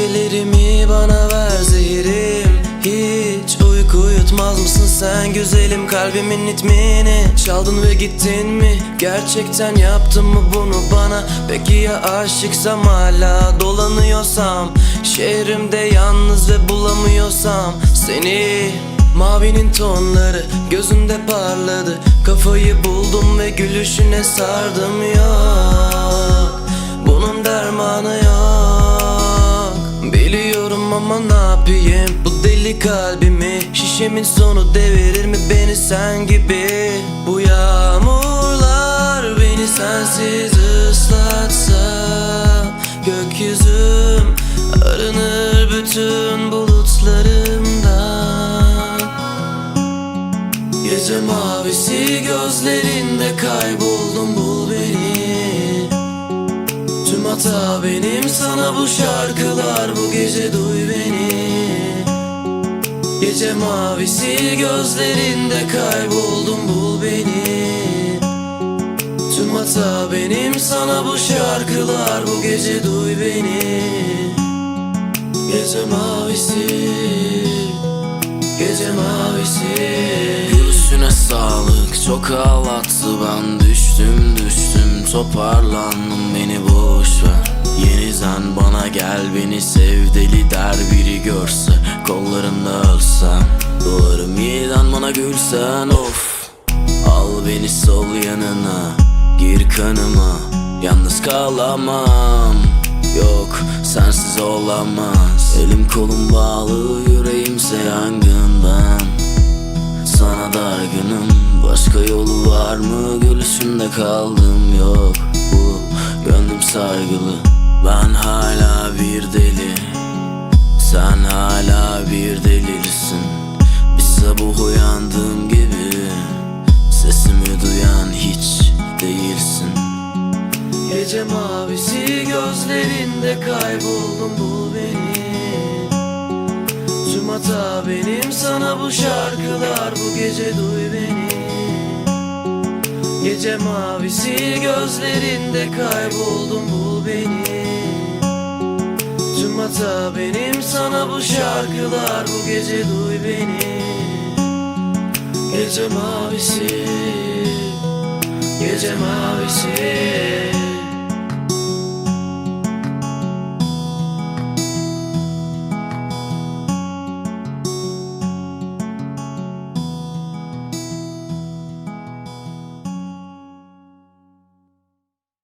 Gecelerimi bana ver zehirim. Hiç uyku uyutmaz mısın sen güzelim? Kalbimin ritmini Çaldın ve gittin mi? Gerçekten yaptın mı bunu bana? Peki ya aşıksam hala dolanıyorsam? Şehrimde yalnız ve bulamıyorsam? Seni Mavinin tonları gözünde parladı. Kafayı buldum ve gülüşüne sardım yok ama ne yapayım? Bu deli kalbimi Şişemin sonu devirir mi beni sen gibi? Bu yağmurlar beni sensiz ıslatsa Gökyüzüm arınır bütün bulutlarımdan. Gece mavisi gözlerinde bu şarkılar bu gece duy beni. Gece mavisi gözlerinde kayboldum bul beni. Tüm hata benim sana bu şarkılar bu gece duy beni. Gece mavisi Gece mavisi. Gülüşüne sağlık çok ağlattı. Ben düştüm düştüm toparlandım. Beni boş ver Yeniden bana gel beni sev deli der biri görse Kollarında ölsem Doğarım yeniden bana gülsen of. Al beni sol yanına Gir kanıma. Yalnız kalamam Yok sensiz olamaz. Elim kolum bağlı yüreğimse yangından. Sana dargınım Başka yolu var mı? Gülüşünde kaldım yok. Bu gönlüm sargılı Ben hala bir deli. Sen hala bir delirsin Bir sabah uyandığım gibi Sesimi duyan hiç değilsin. Gece mavisi gözlerinde kayboldum bul beni. Tüm hata benim sana bu şarkılar bu gece duy beni. Gece mavisi gözlerinde kayboldum bul beni Hata benim sana bu şarkılar bu gece duy beni. Gece mavisi Gece mavisi